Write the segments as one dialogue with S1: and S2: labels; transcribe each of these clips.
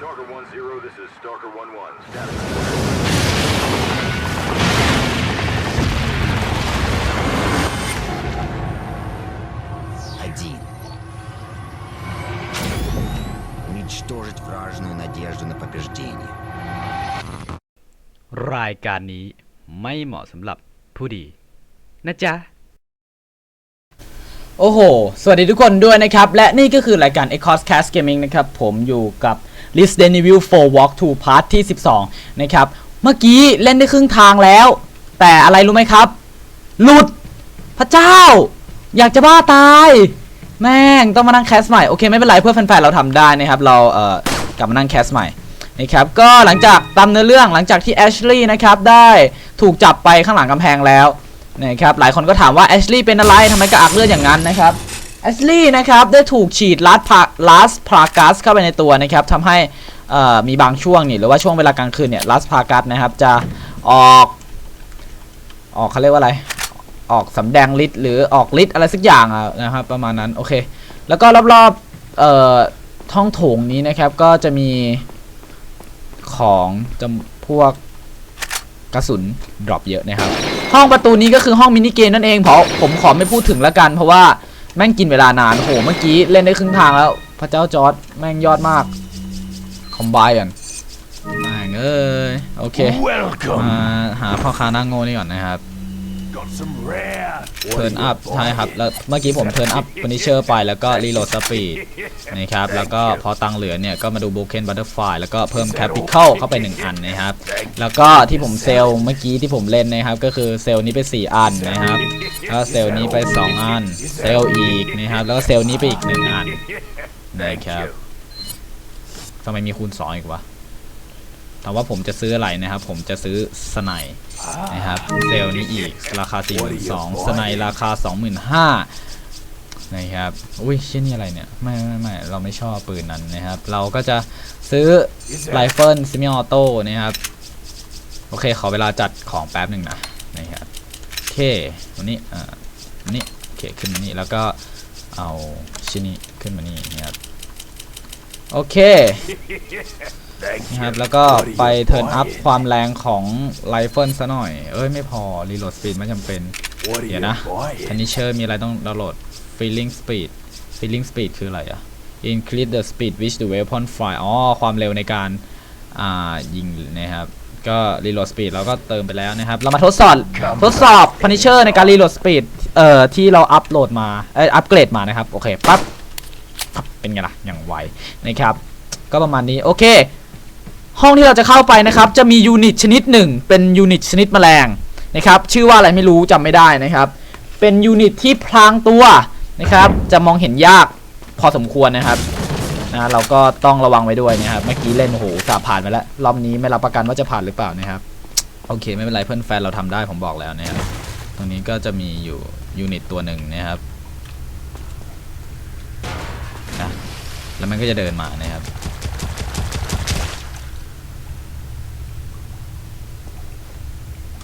S1: Stalker 1-0, this is Stalker 1-1. Status.
S2: Один. Уничтожить вражескую надежду на побеждение.
S3: รายการนี้ไม่เหมาะสำหรับผู้ดี นะจ๊ะ
S4: โอ้โห สวัสดีทุกคนด้วยนะครับ และนี่ก็คือรายการ e c o s Cast Gaming นะครับ ผมอยู่กับ Resident Evil 4 Walk 2 Part ที่ 12 นะครับ เมื่อกี้เล่นได้ครึ่งทางแล้ว แต่อะไรรู้ไหมครับ หลุด พระเจ้า อยากจะบ้าตาย แม่งต้องมานั่งแคสใหม่ โอเค ไม่เป็นไรเพื่อแฟนๆเราทำได้นะครับ เราเอ่อกลับมานั่งแคสใหม่นะครับก็หลังจากตามเนื้อเรื่องหลังจากที่แอชลีย์นะครับได้ถูกจับไปข้างหลังกำแพงแล้วนะครับหลายคนก็ถามว่าแอชลีย์เป็นอะไรทำไมกระอักเลือดอย่างนั้นนะครับ แอชลีย์นะครับได้ถูกฉีดลัสพาลัสพากัสเข้าไปในตัวนะครับทำให้มีบางช่วงนี่หรือว่าช่วงเวลากลางคืนเนี่ยลัสพากัสนะครับจะออกออกเขาเรียกว่าอะไร ออกสำแดงฤทธิ์หรือออกฤทธิ์อะไรสักอย่างอะนะครับประมาณนั้นโอเค แล้วก็รอบๆเอ่อท้องโถงนี้นะครับก็จะมีของจำพวกกระสุนดรอปเยอะนะครับ ห้องประตูนี้ก็คือห้องมินิเกมนั่นเองเพราะผมขอไม่พูดถึงแล้วกันเพราะว่า แม่งกินเวลานานโอ้โหเมื่อกี้เล่นได้ครึ่งทางแล้ว พระเจ้าจอร์ดแม่งยอดมาก คอมไบกันแม่งเอ้ยโอเค
S1: Welcome!
S4: มาหาพ่อค้าหน้าโง่นี่ก่อนนะครับ
S1: Got some rare.
S4: เทิร์นอัพใช่ครับแล้วเมื่อกี้ผมเทิร์นอัพฟินิเชอร์ไปแล้วก็รีโหลดสปีดนะครับแล้วก็พอตังเหลือเนี่ยก็มาดูโบเคนบัตเตอร์ไฟแล้วก็เพิ่มแคปิคอลเข้าไป 1 อันนะครับ แล้วก็ที่ผมเซลล์เมื่อกี้ที่ผมเล่นนะครับ ก็คือเซลล์นี้ไป 4 อันนะครับแล้วเซลล์นี้ไป 2 อัน เซลล์อีกนะครับแล้วก็เซลล์นี้ไปอีก 1 อันนะครับทำไมมีคูณ2อีกวะ ถามว่าผมจะซื้ออะไรนะครับ ผมจะซื้อสไนด์นะครับเซลนี้อีกราคา 42,000สไนด์ราคา 25,000นะครับอุ้ยเช่นนี่อะไรเนี่ย ไม่ไม่ไม่เราไม่ชอบปืนนั้นนะครับ เราก็จะซื้อไรเฟิลซิมิออโต้นะครับ โอเค ขอเวลาจัดของแป๊บหนึ่งนะนะครับโอเควันนี้อ่าวันนี้โอเคขึ้นมานี่แล้วก็เอาชิ้นนี้ขึ้นมานี่นะครับโอเค นะครับแล้วก็ไปเทิร์นอัพความแรงของไรเฟิลซะหน่อย เอ้ยไม่พอ รีโหลดสปีดไม่จำเป็น เดี๋ยวนะ
S1: buying?
S4: ทันนิเชอร์มีอะไรต้องดาวน์โหลด feeling speed feeling speed คืออะไรอะ increase the speed which the weapon fire อ๋อ ความเร็วในการอ่ายิงนะครับ ก็ reload speed เราก็เติมไปแล้วนะครับ เรามาทดสอบทดสอบ Punisher ในการ reload speed เอ่อที่เราอัปโหลดมาเอ้ยอัปเกรดมานะครับ โอเคปั๊บปั๊บเป็นไงล่ะ อย่างไวนะครับ ก็ประมาณนี้ โอเค ห้องที่เราจะเข้าไปนะครับ จะมียูนิตชนิดหนึ่ง เป็นยูนิตชนิดแมลงนะครับ ชื่อว่าอะไรไม่รู้จำไม่ได้นะครับ เป็นยูนิตที่พลางตัวนะครับ จะมองเห็นยากพอสมควรนะครับนะเราก็ต้องระวังไว้ด้วยนะครับ เมื่อกี้เล่นโอ้โหสาผ่านไปแล้ว รอบนี้ไม่รับประกันว่าจะผ่านหรือเปล่านะครับ โอเค ไม่เป็นไรเพื่อนแฟนเราทำได้ผมบอกแล้วนะครับ ตรงนี้ก็จะมีอยู่ยูนิตตัวหนึ่งนะครับนะแล้วมันก็จะเดินมานะครับ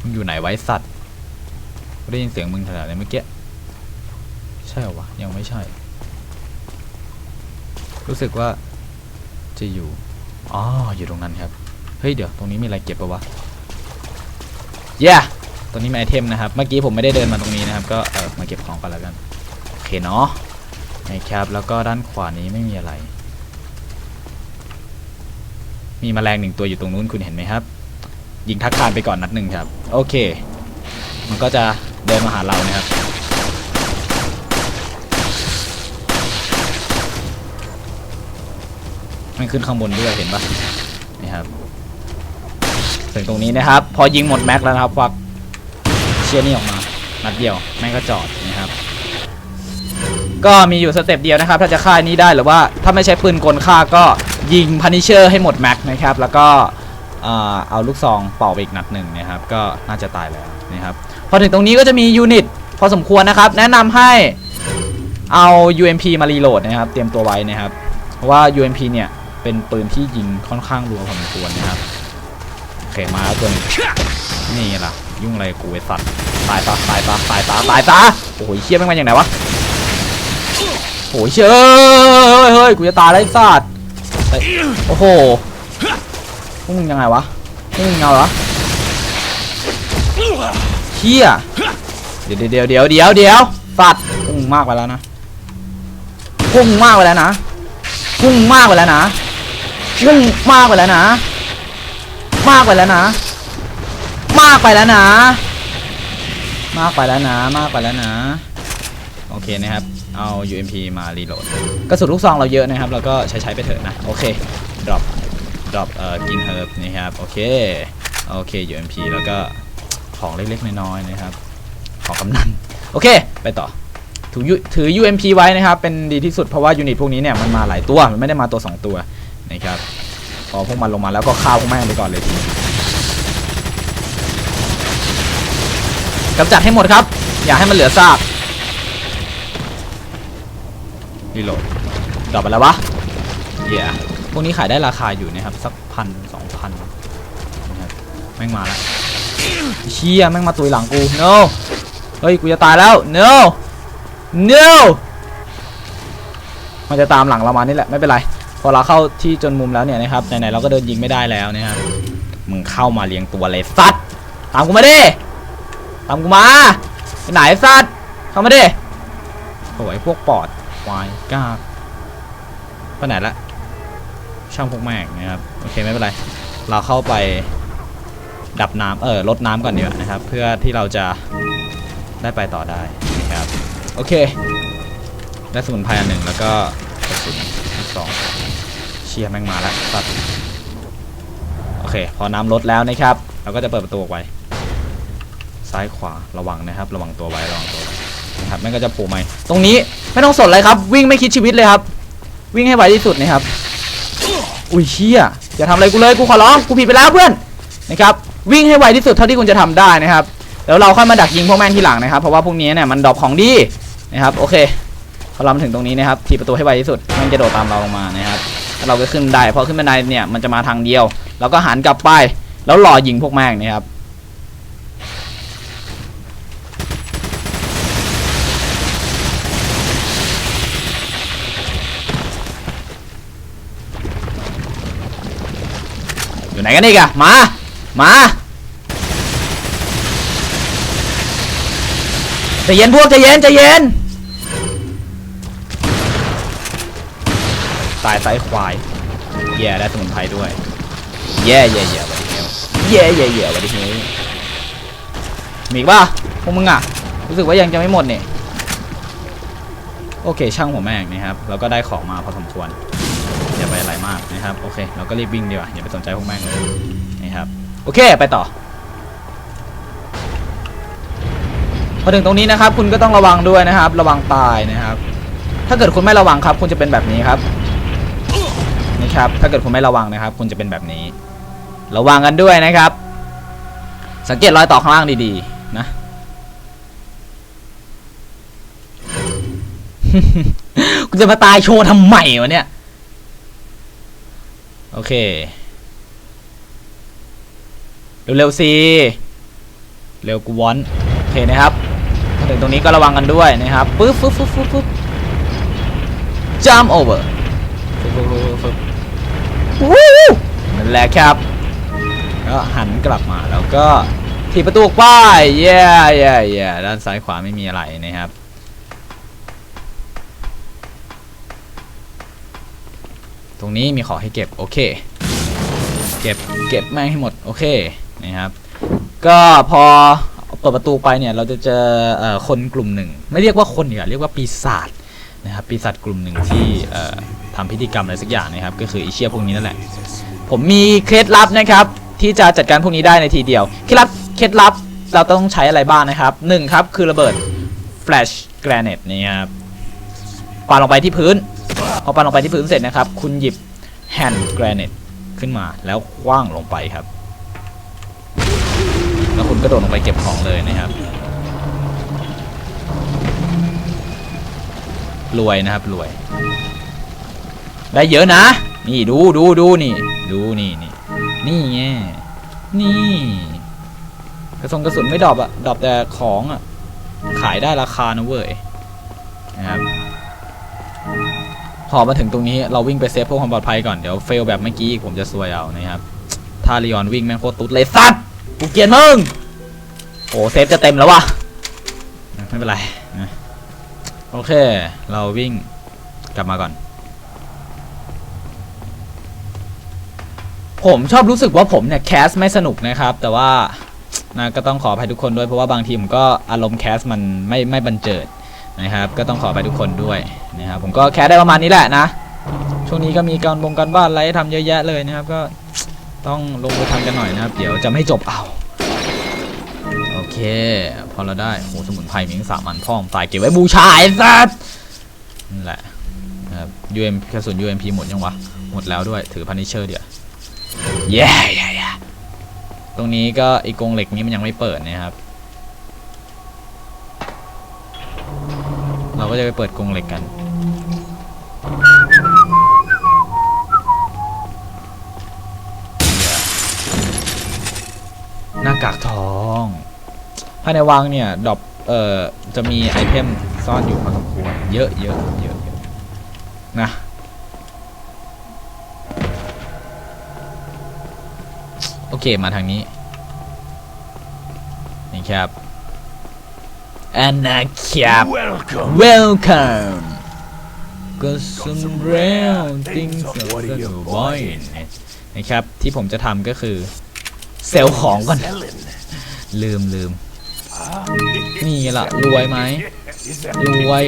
S4: มึงอยู่ไหนไว้สัตว์ได้ยินเสียงมึงแถวๆนี้เมื่อกี้ ใช่หรอวะยังไม่ใช่ รู้สึกว่าจะอยู่อ๋ออยู่ตรงนั้นครับ เฮ้ย เดี๋ยว ตรงนี้มีอะไรเก็บปะวะเย้ตรงนี้มีไอเทมนะครับ เมื่อกี้ผมไม่ได้เดินมาตรงนี้นะครับ ก็เออมาเก็บของกันแล้วกัน โอเคเนาะนะครับ แล้วก็ด้านขวานี้ไม่มีอะไร มีแมลงหนึ่งตัวอยู่ตรงนู้นคุณเห็นไหมครับ ยิงทักทานไปก่อนนัดหนึ่งครับ โอเค มันก็จะเดินมาหาเรานะครับ มันขึ้นข้างบนด้วยเห็นปะนี่ครับถึงตรงนี้นะครับ พอยิงหมดแม็กแล้วนะครับควักเชียร์นี่ออกมานัดเดียวแม่งก็จอดนะครับก็มีอยู่สเต็ปเดียวนะครับ ถ้าจะฆ่านนี้ได้หรือว่าถ้าไม่ใช้ปืนกลฆ่าก็ยิงพันิเชอร์ให้หมดแม็กนะครับ แล้วก็ เอาลูกซองเป่าไปอีกนัดหนึ่งนะครับก็น่าจะตายแล้วนะครับพอถึงตรงนี้ก็จะมียูนิตพอสมควรนะครับ แนะนำให้เอา UMP มารีโหลดนะครับ เตรียมตัวไว้นะครับ เพราะว่า UMP เนี่ยเป็นปืนที่ยิงค่อนข้างรัวพอสมควรนะครับโอเคมาแล้วตัวหนึงนี่ล่ะ ยุ่งอะไรกูไอ้สัตว์ตายซะตายซะตายซะตายซะโอ้ยเชี่ยแม่งมาอย่างไหนวะโอ้ยเชี่ยเฮ้ยเฮ้ยกูจะตายแล้วไอ้สัตว์โอ้โห พวกมึงยังไงวะพวกมึงยังไงวะเฮียเดี๋ยวเดี๋ยวเดี๋ยวเดี๋ยวเดี๋ยวสัตว์พวกมึงมากไปแล้วนะพวกมึงมากไปแล้วนะพวกมึงมากไปแล้วนะพวกมึงมากไปแล้วนะ มากไปแล้วนะ มากไปแล้วนะ มากไปแล้วนะ มากไปแล้วนะโอเคนะครับ เอา UMP มารีโหลดกระสุนลูกซองเราเยอะนะครับ เราก็ใช้ใช้ไปเถอะนะ โอเค drop drop เอ่อกินเฮิร์บนะครับ โอเคโอเค UMP แล้วก็ของเล็กๆน้อยๆนะครับ ของกำนันโอเค ไปต่อถือถือ UMP ไว้นะครับ เป็นดีที่สุดเพราะว่ายูนิตพวกนี้เนี่ยมันมาหลายตัว มันไม่ได้มาตัว 2 ตัวนะครับพอพวกมันลงมาแล้วก็ฆ่าพวกแม่งไปก่อนเลยทีกำจัดให้หมดครับ อย่าให้มันเหลือซากรีโหลดดรอปไปแล้ววะเหี้ยพ วกนี้ขายได้ราคาอยู่นะครับ สักพันสองพันนะครับแม่งมาแล้วเชี่ยแม่งมาตุยหลังกู no เฮ้ย กูจะตายแล้ว no no มันจะตามหลังเรามานี่แหละไม่เป็นไร พอเราเข้าที่จนมุมแล้วเนี่ยนะครับไหนๆเราก็เดินยิงไม่ได้แล้วนะครับมึงเข้ามาเลี้ยงตัวเลยสัตว์ตามกูมาดิตามกูมาไปไหนสัตว์เข้ามาดิโอ้ยพวกปอดควายกล้าไปไหนละ ช่างพวกแม่งนะครับโอเคไม่เป็นไร เราเข้าไปดับน้ำเออลดน้ำก่อนดีกว่านะครับ เพื่อที่เราจะได้ไปต่อได้นะครับโอเค ได้สมุนไพรอันหนึ่งแล้วก็กระสุนสองเชียร์แม่งมาแล้วสัตว์โอเค พอน้ำลดแล้วนะครับ เราก็จะเปิดประตูออกไปซ้ายขวาระวังนะครับ ระวังตัวไว้ระวังตัวไว้นะครับแม่งก็จะโผล่มาตรงนี้ไม่ต้องสนเลยครับ วิ่งไม่คิดชีวิตเลยครับ วิ่งให้ไวที่สุดนะครับ อุ้ยเชี่ยอย่าทำอะไรกูเลยกูขอร้องกูผิดไปแล้วเพื่อนนะครับวิ่งให้ไวที่สุดเท่าที่คุณจะทำได้นะครับแล้วเราค่อยมาดักยิงพวกแม่งทีหลังนะครับเพราะว่าพวกนี้เนี่ยมันดรอปของดีนะครับโอเคพอเรามาถึงตรงนี้นะครับทีประตูให้ไวที่สุดมันจะโดดตามเราลงมานะครับแล้วเราก็ขึ้นได้พอขึ้นบันไดเนี่ยมันจะมาทางเดียวเราก็หันกลับไปแล้วรอยิงพวกแม่งนะครับ อยู่ไหนกันอีกอะมา มาใจเย็นพวกใจเย็นใจเย็น ตายไซส์ควาย แย่ได้สมุนไพรด้วย แย่แย่แย่วันนี้แย่แย่แย่วันนี้มีอีกป่ะพวกมึงอะรู้สึกว่ายังจะไม่หมดเนี่ย โอเคช่างหัวแม่งนะครับ แล้วก็ได้ของมาพอสมควร อย่าไปอะไรมากนะครับโอเคเราก็รีบวิ่งดีกว่าอย่าไปสนใจพวกแม่งเลยนะครับโอเคไปต่อ พอถึงตรงนี้นะครับ คุณก็ต้องระวังด้วยนะครับ ระวังตายนะครับ ถ้าเกิดคุณไม่ระวังครับ คุณจะเป็นแบบนี้ครับนะครับ ถ้าเกิดคุณไม่ระวังนะครับ คุณจะเป็นแบบนี้ ระวังกันด้วยนะครับ สังเกตรอยต่อข้างล่างดีๆนะกูจะมาตายโชว์ทำไมวะเนี่ย โอเค เร็วๆสิเร็วกูวอน โอเคนะครับมาถึงตรงนี้ก็ระวังกันด้วยนะครับปึ๊บปึ๊บปึ๊บปึ๊บปึ๊บ jump over ปึ๊บปึ๊บปึ๊บปึ๊บวู้นั่นแหละครับ ก็หันกลับมาแล้วก็ถีบประตูออกไปเย้เย้เย้ด้านซ้ายขวาไม่มีอะไรนะครับ ตรงนี้มีของให้เก็บโอเค เก็บเก็บแม่งให้หมดโอเคนะครับ ก็พอเปิดประตูไปเนี่ยเราจะเจอเอคนกลุ่มหนึ่ง ไม่เรียกว่าคนเนี่ยเรียกว่าปีศาจนะครับปีศาจกลุ่มหนึ่งที่เอ่อทำพิธีกรรมอะไรสักอย่างนะครับ ก็คือไอเชียพวกนี้นั่นแหละ ผมมีเคล็ดลับนะครับ ที่จะจัดการพวกนี้ได้ในทีเดียวเคล็ดลับเคล็ดลับเราต้องใช้อะไรบ้างนะครับหนึ่งครับคือระเบิด flash grenade นี่ครับปาลงไปที่พื้น พอปาลงไปที่พื้นเสร็จนะครับ คุณหยิบ hand grenade ขึ้นมาแล้วคว้างลงไปครับ แล้วคุณก็โดดลงไปเก็บของเลยนะครับ รวยนะครับรวย ได้เยอะนะ นี่ดูดูดูนี่ ดูนี่นี่นี่ไงนี่กระสุนกระสุนไม่ดรอปอะดรอปแต่ของอะขายได้ราคานะเว้ยนะครับ พอมาถึงตรงนี้เราวิ่งไปเซฟเพื่อความปลอดภัยก่อนเดี๋ยวเฟลแบบเมื่อกี้ผมจะซวยเอานะครับถ้าลีออนวิ่งแม่งโคตรตุ๊ดเลยสัตว์กูเกียดมึงโอ้เซฟจะเต็มแล้ววะไม่เป็นไรโอเค เราวิ่งกลับมาก่อน ผมชอบรู้สึกว่าผมเนี่ยแคสไม่สนุกนะครับ แต่ว่านะก็ต้องขออภัยทุกคนด้วยเพราะว่าบางทีผมก็อารมณ์แคสมันไม่ไม่บันเจิด นะครับก็ต้องขออภัยทุกคนด้วยนะครับผมก็แคสได้ประมาณนี้แหละนะ ช่วงนี้ก็มีการบงการบ้านอะไรให้ทำเยอะแยะเลยนะครับ ก็ต้องลงมือทำกันหน่อยนะครับ เดี๋ยวจะไม่จบเอาโอเค พอเราได้โหสมุนไพรมีงสามอันพ่อมตายเก็บไว้บูชาไอ้สัสนั่นแหละครับ UM กระสุน UMP หมดยังวะ หมดแล้วด้วยถือพันิเชอร์เดี๋ยวเย้เย้เย้ตรงนี้ก็ไอีกรงเหล็กนี้มันยังไม่เปิดนะครับ เราก็จะไปเปิดกรงเหล็กกัน หน้ากากทอง ภายในวังเนี่ยดรอปเอ่อจะมีไอเทมซ่อนอยู่พอสมควรเยอะเยอะเยอะเยอะนะโอเคมาทางนี้นี่ครับ อันนะครับ
S1: Welcome.
S4: welcome ก็สมแล้วติ้งสมบอยนะครับ ที่ผมจะทำก็คือ เซลล์ของก่อน
S1: Selling.
S4: ลืมลืม นี่ละรวยไหมรวย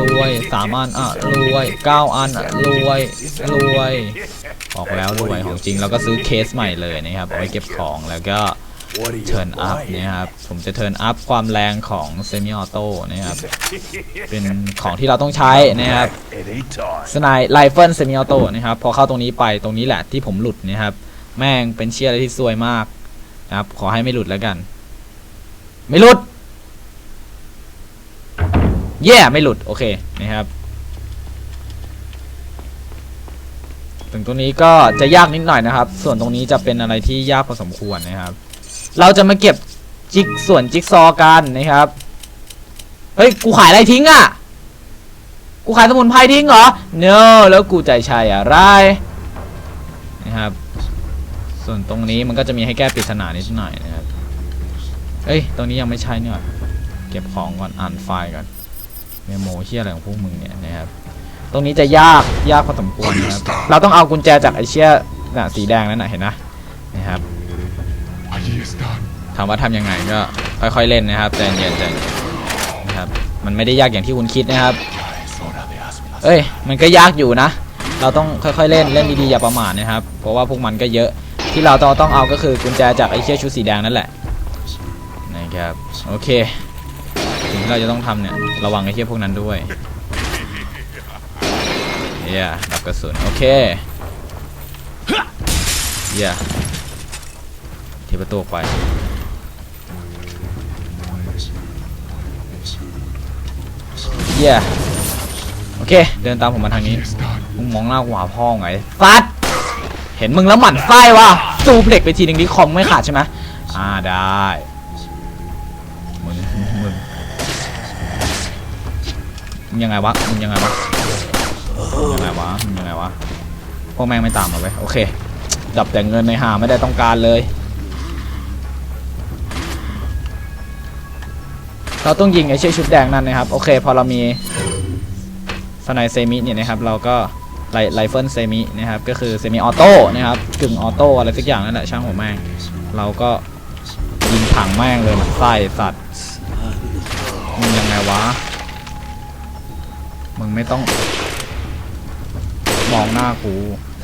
S4: รวยสามอันอะ รวยเก้าอันอะ รวย รวย ออกแล้วรวยของจริงแล้วก็ซื้อเคสใหม่เลยนะครับเอาไว้เก็บของแล้วก็
S1: What are you
S4: เทิร์นอัพนะครับผมจะเทิร์นอัพความแรงของเซมิออโต้นะครับเป็นของที่เราต้องใช้นะครับสไนไลเฟิลเซมิออโต้นะครับพอเข้าตรงนี้ไปตรงนี้แหละที่ผมหลุดนะครับ แม่งเป็นเชียอะไรที่ซวยมากนะครับขอให้ไม่หลุดแล้วกัน ไม่หลุดแย่ไม่หลุด โอเคนะครับถึงตรงนี้ก็จะยากนิดหน่อยนะครับ ส่วนตรงนี้จะเป็นอะไรที่ยากพอสมควรนะครับ เราจะมาเก็บจิ๊กส่วนจิ๊กซอกันนะครับ เฮ้ย กูขายอะไรทิ้งอะ่ะ กูขายสมุนไพรทิ้งเหรอ no แล้วกูใจชายอะไรนะครับ ส่วนตรงนี้มันก็จะมีให้แก้ปริศนานิดหน่อยนะครับ เอ้ย ตรงนี้ยังไม่ใช่เนี่ย เก็บของก่อน อ่านไฟล์ก่อน เมโมเฮียอะไรของพวกมึงเนี่ยนะครับ ตรงนี้จะยาก ยากพอสมควรนะครับ เราต้องเอากุญแจจากไอเชี่ยน่ะสีแดงนั่นน่ะเห็นนะ นะครับ ถามว่าทำยังไงก็ค่อยๆเล่นนะครับใจเย็นใจนะครับมันไม่ได้ยากอย่างที่คุณคิดนะครับ เอ้ย มันก็ยากอยู่นะ เราต้องค่อยๆเล่นเล่นดีๆอย่าประมาทนะครับ เพราะว่าพวกมันก็เยอะที่เราต้องต้องเอาก็คือกุญแจจากไอ้เชี่ยชุดสีแดงนั่นแหละนะครับโอเคสิ่งที่เราจะต้องทำเนี่ยระวังไอ้เชี่ยพวกนั้นด้วยเย่ดับกระสุนโอเคเย่ ที่ประตูไป เย่โอเค เดินตามผมมาทางนี้มึงมองหน้ากูหาพ่อไงฟัดเห็นมึงแล้วหมั่นไส้ว่ะซูเพล็กไปทีหนึ่งนี้คอมไม่ขาดใช่ไหมอ่าได้มึงมึงมึงยังไงวะมึงยังไงวะมึงยังไงวะมึงยังไงวะพวกแม่งไม่ตามมาเว้ยโอเค ดับแต่เงินในหาไม่ได้ต้องการเลย เราต้องยิงไอ้เชือกชุดแดงนั่นนะครับ โอเค พอเรามีสไนเซมิเนี่ยนะครับ เราก็ไลไลเฟิลเซมินะครับ ก็คือเซมิออโต้นะครับกึ่งออโต้อะไรสักอย่างนั่นแหละช่างหัวแม่งเราก็ยิงถังแม่งเลยมันไส้สัตว์มึงยังไงวะมึงไม่ต้อง มองหน้ากู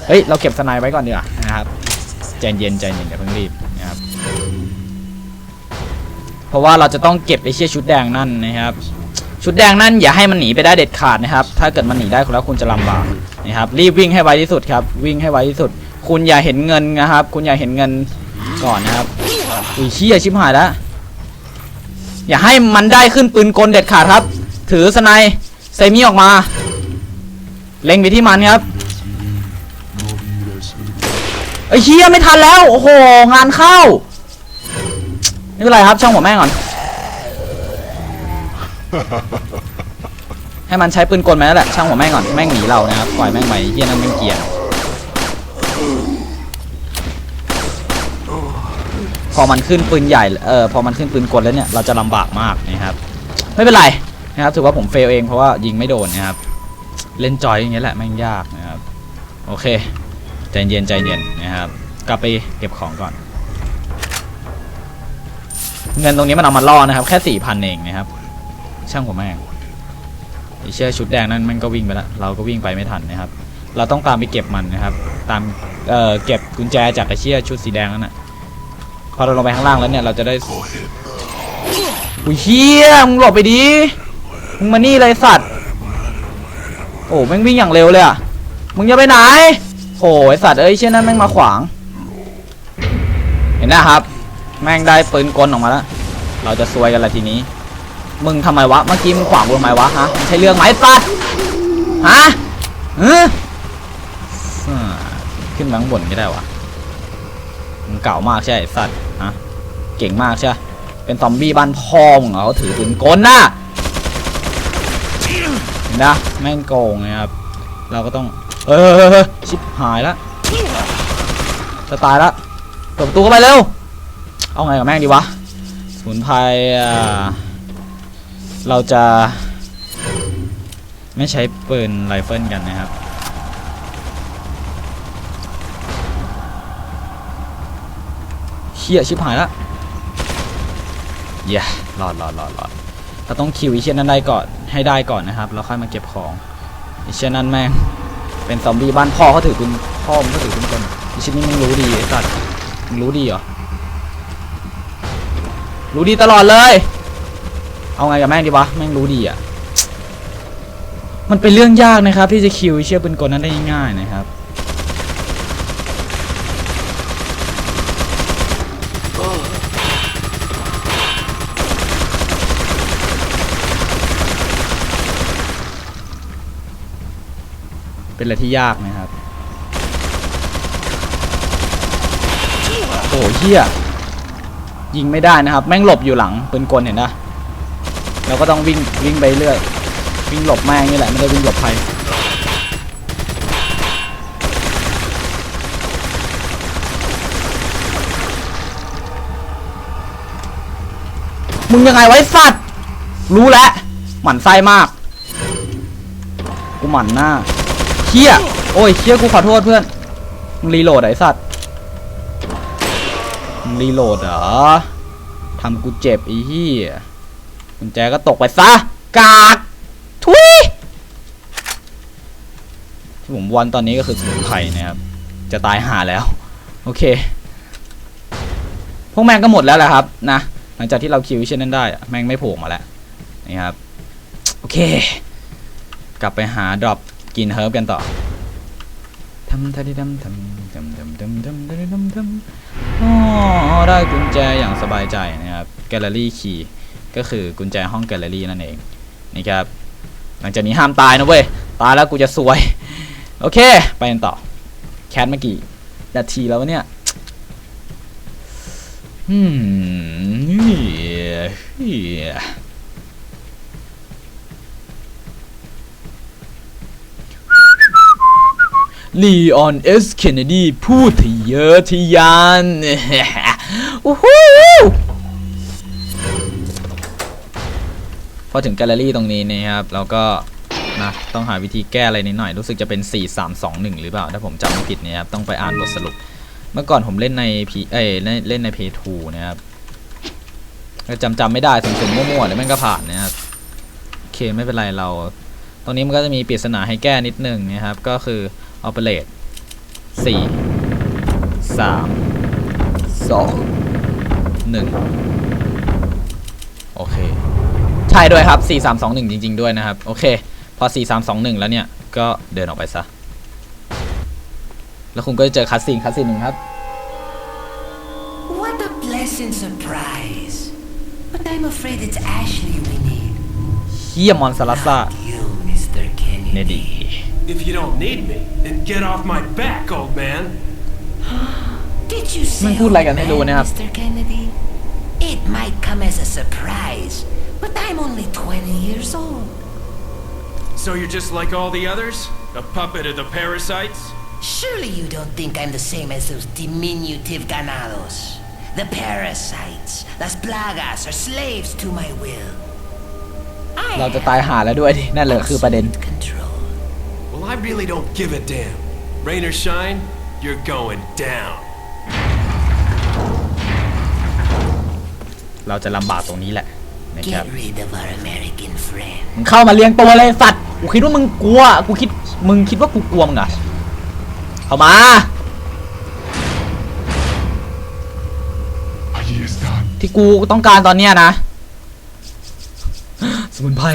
S4: เฮ้ย เราเก็บสไนไว้ก่อนดีกว่านะครับใจเย็นใจเย็นอย่าเพิ่งรีบ รับเพราะว่าเราจะต้องเก็บไอเชี่ยชุดแดงนั่นนะครับ ชุดแดงนั่นอย่าให้มันหนีไปได้เด็ดขาดนะครับ ถ้าเกิดมันหนีได้แล้วคุณจะลำบากนะครับ รีบวิ่งให้ไวที่สุดครับ วิ่งให้ไวที่สุด คุณอย่าเห็นเงินนะครับ คุณอย่าเห็นเงินก่อนนะครับอุ้ยเชี่ยชิบหายแล้วอย่าให้มันได้ขึ้นปืนกลเด็ดขาดครับ ถือสไนด์เซมิออกมา เล็งไปที่มันครับไอ้เชี่ยไม่ทันแล้ว โอ้โห งานเข้า ไม่เป็นไรครับช่างหัวแม่งก่อนแฮให้มันใช้ปืนกลมาแล้วแหละช่างหัวแม่งก่อนแม่งหนีเรานะครับปล่อยแม่งไปเฮียนั่นแม่งเกรียนพอมันขึ้นปืนใหญ่เออพอมันขึ้นปืนกลแล้วเนี่ยเราจะลำบากมากนะครับไม่เป็นไรนะครับถือว่าผมเฟลเองเพราะว่ายิงไม่โดนนะครับเล่นจอยอย่างเงี้ยแหละแม่งยากนะครับโอเคใจเย็นใจเย็นนะครับกลับไปเก็บของก่อน เงินตรงนี้มันเอามาล่อนะครับ แค่สี่พันเองนะครับ ช่างผมแม่งไอเชื่อชุดแดงนั่นมันก็วิ่งไปแล้วเราก็วิ่งไปไม่ทันนะครับ เราต้องตามไปเก็บมันนะครับ ตามเอ่อเก็บกุญแจจากไอเชี่ยชุดสีแดงนั่นน่ะพอเราลงไปข้างล่างแล้วเนี่ยเราจะได้อุ้ยเฮียมึงหลบไปดิมึงมานี่เลยสัตว์โอ้แม่งวิ่งอย่างเร็วเลยอะมึงจะไปไหนโอ้ยสัตว์เอ้ยเช่นนั้นแม่งมาขวาง เห็นนะครับ แม่งได้ปืนกลออกมาแล้ว เราจะซวยกันละทีนี้ มึงทำไมวะ เมื่อกี้มึงขวางกูทำไมวะฮะใช่เรื่องไหมสัตว์ฮะเออขึ้นมาข้างบนก็ได้วะมึงเก่ามากใช่ไอ้สัตว์ฮะเก่งมากใช่ปะเป็นซอมบี้บ้านพ่อมึงเหรอเขาถือปืนกลน่ะเห็นนะแม่งโกงนะครับ เราก็ต้อง เออชิบหายแล้วจะตายแล้วเปิดประตูเข้าไปเร็ว เอาไงกับแม่งดีวะสมุนไพรเราจะ ไม่ใช้ปืนไรเฟิลกันนะครับ เฮียชิบหายล้วเย้รอดรอดรอดรอดเราต้องคิวไอีเช่นนั้นได้ก่อนให้ได้ก่อนนะครับแล้วค่อยมาเก็บของไอีเช่นนั้นแม่งเป็นซอมบี้บ้านพ่อเขาถือคุณพ่อมันก็ถือคุณคนไอีเช่นนี้มึงรู้ดีไอ้สัตว์มึงรู้ดีเหรอ รู้ดีตลอดเลย เอาไงกับแม่งดีวะ แม่งรู้ดีอะ มันเป็นเรื่องยากนะครับ ที่จะคิวเชื่อปืนกลนั้นได้ง่ายนะครับเป็นอะไรที่ยากนะครับ โอ้เฮีย ยิงไม่ได้นะครับ แม่งหลบอยู่หลังปืนกลเห็นนะเราก็ต้องวิ่งวิ่งไปเรื่อย วิ่งหลบแม่งนี่แหละไม่ได้วิ่งหลบใครมึงยังไงไว้สัตว์ รู้แล้วหมั่นไส้มาก กูหมั่นหน้าเคี้ย โอ้ยเคี้ยกูขอโทษเพื่อน มึงรีโหลดไอ้สัตว์ รีโหลดเหรอทำกูเจ็บอ้เหี้ยกุญแจก็ตกไปซะ กากทุยที่ผมวันตอนนี้ก็คือสมุนไพรนะครับ จะตายหาแล้ว โอเค พวกแม่งก็หมดแล้วแหละครับ นะ หลังจากที่เราคิวเช่นนั้นได้ แม่งไม่โผล่มาแล้ว นี่ครับ โอเค กลับไปหาดรอปกินเฮิร์บกันต่อทำทำทำทำ ทำทำทำทำทำทำทำอ๋อได้กุญแจอย่างสบายใจนะครับแกลเลอรี่คีย์ก็คือกุญแจห้องแกลเลอรี่นั่นเองนี่ครับหลังจากนี้ห้ามตายนะเว้ยตายแล้วกูจะซวย โอเค ไปกันต่อ แคทเมื่อกี้นาทีแล้วเนี่ยอืมเฮีย ลีออนเอสเคนเนดีพูดทะเยอทะยานโอ้โหพอถึงแกลเลอรี่ตรงนี้นะครับเราก็นะต้องหาวิธีแก้อะไรนิดหน่อย รู้สึกจะเป็น 4 3 2 1 หรือเปล่า ถ้าผมจำไม่ผิดเนี่ยครับ ต้องไปอ่านบทสรุป เมื่อก่อนผมเล่นในพีเอ้ยเล่นในเพย์ทูนะครับจำจำไม่ได้สุ่มๆมั่วๆเดี๋ยวแม่งก็ผ่านนะครับโอเคไม่เป็นไรเรา ตรงนี้มันก็จะมีปริศนาให้แก้นิดหนึ่งนะครับ ก็คือ operate สี่สามสองหนึ่งโอเค ใช่ด้วยครับ 4 3 2 1 จริง ๆ ด้วยนะครับ โอเค พอ 4 3 2 1 แล้วเนี่ย ก็เดินออกไปซะ แล้วคุณก็จะเจอคัสซีนคัสซีนหนึ่งครับ
S5: What a pleasant surprise. But I'm afraid it's Ashley we need.
S4: เฮียมอนซาลาซา
S5: You, Mr.
S4: เน
S5: Kennedy.
S4: ดี
S6: If you don't need me, then get off my back, old man.
S5: Did you
S4: มัน
S5: say
S4: พูดอะไร
S5: old
S4: กันให้รู้
S5: man,
S4: นะครับ
S5: Mr. Kennedy? It might come as a surprise, but I'm only 20 years old.
S6: So you're just like all the others? A puppet of the parasites?
S5: Surely you don't think I'm the same as those diminutive ganados. The parasites, las plagas, are slaves to my will. I
S4: เราจะตายหาแล้วด้วยดิ นั่นเลยคือประเด็น
S5: have control.
S6: Well, I really don't give a damn. Rain or shine, you're going down.
S4: เราจะลำบากตรงนี้แหละนะครับ
S5: Get rid of our American friend.
S4: มึงเข้ามาเลี้ยงตัวเลยสัตว์ กูคิดว่ามึงกลัว กูคิด มึงคิดว่ากูกลัวมึงเหรอเข้ามา
S7: Allí están.
S4: ที่กูต้องการตอนเนี้ยนะ สมุนไพร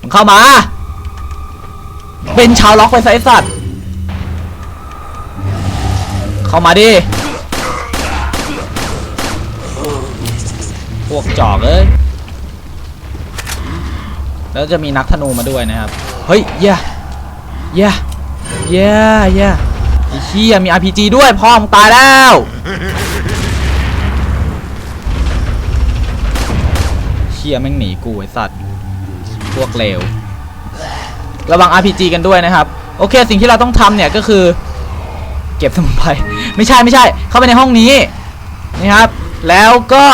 S4: มึงเข้ามา เป็นชาวล็อกไปไซสัตว์ เข้ามาดิ พวกจอกเอ้ย แล้วจะมีนักธนูมาด้วยนะครับ เฮ้ยเย่เย่เย่เย่ไอ้เหี้ยมี RPG ด้วยพ่อมตายแล้วเชี่ยแม่งหนีกูไอสัตว์ พวกเลว ระวัง RPG กันด้วยนะครับโอเค สิ่งที่เราต้องทำเนี่ยก็คือ เก็บสมุนไพรไม่ใช่ไม่ใช่ เข้าไปในห้องนี้นี่ครับ แล้วก็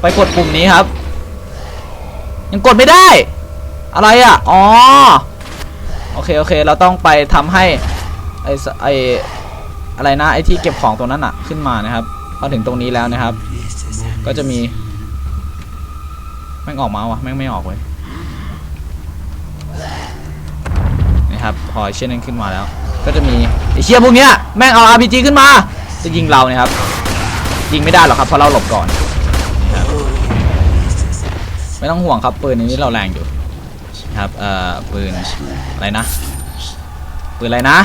S4: ไปกดปุ่มนี้ครับ ยังกดไม่ได้ อะไรอะอ๋อโอเคโอเค เราต้องไปทำให้ไอไออะไรนะไอที่เก็บของตรงนั้นอะ ขึ้นมานะครับพอถึงตรงนี้แล้วนะครับ ก็จะมีแม่งออกมาวะแม่งไม่ออกเว้ย นะครับพอเช่นนั้นขึ้นมาแล้ว ก็จะมีไอเชี่ยพวกเนี้ยแม่งเอา RPG ขึ้นมา จะยิงเรานะครับ ยิงไม่ได้หรอกครับเพราะเราหลบก่อนนะครับไม่ต้องห่วงครับปืนนี้เราแรงอยู่นะครับเอ่อปืนอะไรนะปืนอะไรนะ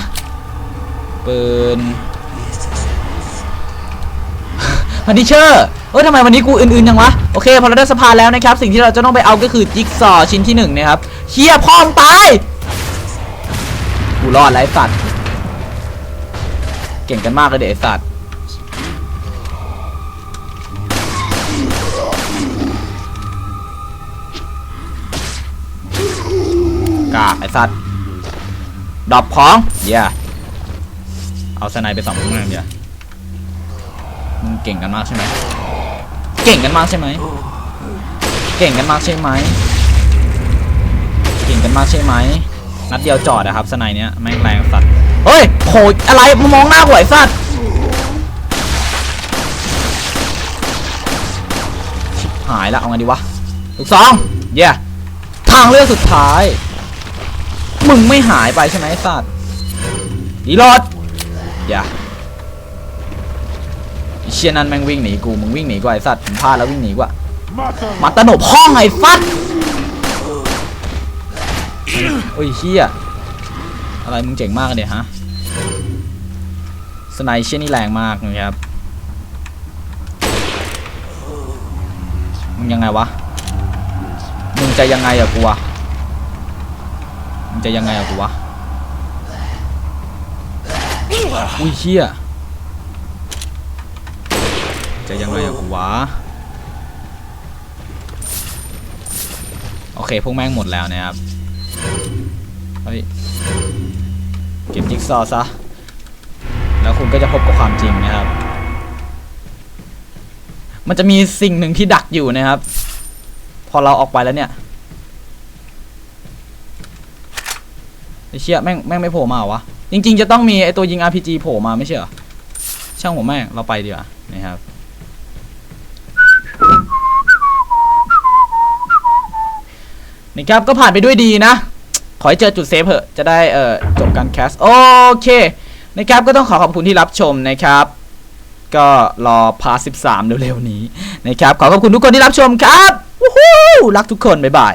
S4: ปืนพันดิเชอร์เอ้ยทำไมวันนี้กูอื่นๆยังวะ โอเค พอเราได้สะพานแล้วนะครับ สิ่งที่เราจะต้องไปเอาก็คือจิ๊กซอชิ้นที่หนึ่งนะครับเฮียพ่อมตาย กูรอดแล้วไอ้สัตว์ เก่งกันมากเลยเด็กไอ้สัตว์ กากไอ้สัตว์ดรอปของเย่เอาสไนไปสองลูกนั่นเดียวมึงเก่งกันมากใช่ไหม เก่งกันมากใช่ไหม เก่งกันมากใช่ไหม เก่งกันมากใช่ไหม นัดเดียวจอดนะครับสไนเนี้ยแม่งแรงสัตว์เฮ้ยโหอะไรมามองหน้าหวยสัตว์หายละเอาไงดีวะลูกสองเย่ทางเลือกสุดท้าย มึงไม่หายไปใช่ไหมสัตว์ดีรอดอย่าเชียนันแม่งวิ่งหนีกูมึงวิ่งหนีกว่าไอ้สัตว์ผมพลาดแล้ววิ่งหนีกว่ามาตะหนบห้องไอ้ฟัด โอ้ยเชี่ยอะไรมึงเจ๋งมากเลยฮะสไนเชี่ยนี่แรงมากนะครับมึงยังไงวะมึงจะยังไงอะกูวะมึงจะยังไงอะกูวะอุ้ยเชี่ยจะยังไงอะกูวะโอเคพวกแม่งหมดแล้วนะครับ เฮ้ย เก็บจิ๊กซอซะ แล้วคุณก็จะพบกับความจริงนะครับ มันจะมีสิ่งหนึ่งที่ดักอยู่นะครับ พอเราออกไปแล้วเนี่ยไอเชี่ยแม่งแม่งไม่โผล่มาเหรอวะ จริง ๆ จะต้องมีไอตัวยิง RPG โผล่มาไม่ใช่เหรอช่างหัวแม่งเราไปดีกว่านะครับ นะครับก็ผ่านไปด้วยดีนะ ขอให้เจอจุดเซฟเถอะ จะได้เอ่อจบการแคส โอเค นะครับ ก็ต้องขอขอบคุณที่รับชมนะครับ ก็รอพาร์ท13 เร็วๆนี้นะครับ ขอขอบคุณทุกคนที่รับชมครับ วู้ฮู้รักทุกคน บ๊ายบาย